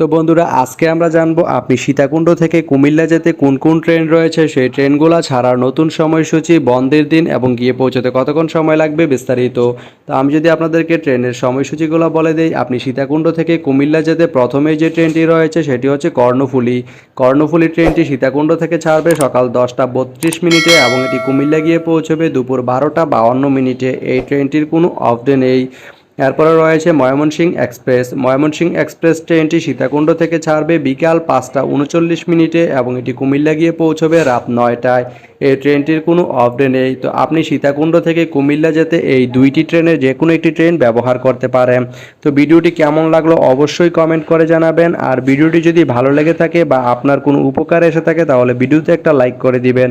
তো বন্ধুরা, আজকে আমরা জানব আপনি সীতাকুণ্ড থেকে কুমিল্লা যেতে কোন কোন ট্রেন রয়েছে? সেই ট্রেনগুলো ছাড়ার নতুন সময়সূচি, বন্ধের দিন এবং গিয়ে পৌঁছতে কতক্ষণ সময় লাগবে বিস্তারিত? তো আমি যদি আপনাদেরকে ট্রেনের সময়সূচিগুলো বলে দিই, আপনি সীতাকুণ্ড থেকে কুমিল্লা যেতে প্রথমেই যে ট্রেনটি রয়েছে সেটি হচ্ছে কর্ণফুলি। কর্ণফুলি ট্রেনটি সীতাকুণ্ড থেকে ছাড়বে সকাল দশটা বত্রিশ মিনিটে এবং এটি কুমিল্লা গিয়ে পৌঁছবে দুপুর বারোটা বাউন্ন মিনিটে। এই ট্রেনটির কোনো অফ ডে নেই। এরপরে রয়েছে ময়মনসিংহ এক্সপ্রেস। ময়মনসিংহ এক্সপ্রেস ট্রেনটি সীতাকুণ্ড থেকে ছাড়বে বিকাল পাঁচটা উনচল্লিশ মিনিটে এবং এটি কুমিল্লা গিয়ে পৌঁছবে রাত নয়টায়। এই ট্রেনটির কোনো অফ ডে নেই। তো আপনি সীতাকুণ্ড থেকে কুমিল্লা যেতে এই দুইটি ট্রেনের যে কোনো একটি ট্রেন ব্যবহার করতে পারেন। তো ভিডিওটি কেমন লাগল অবশ্যই কমেন্ট করে জানাবেন। আর ভিডিওটি যদি ভালো লেগে থাকে বা আপনার কোনো উপকার এসে থাকে তাহলে ভিডিওতে একটা লাইক করে দিবেন।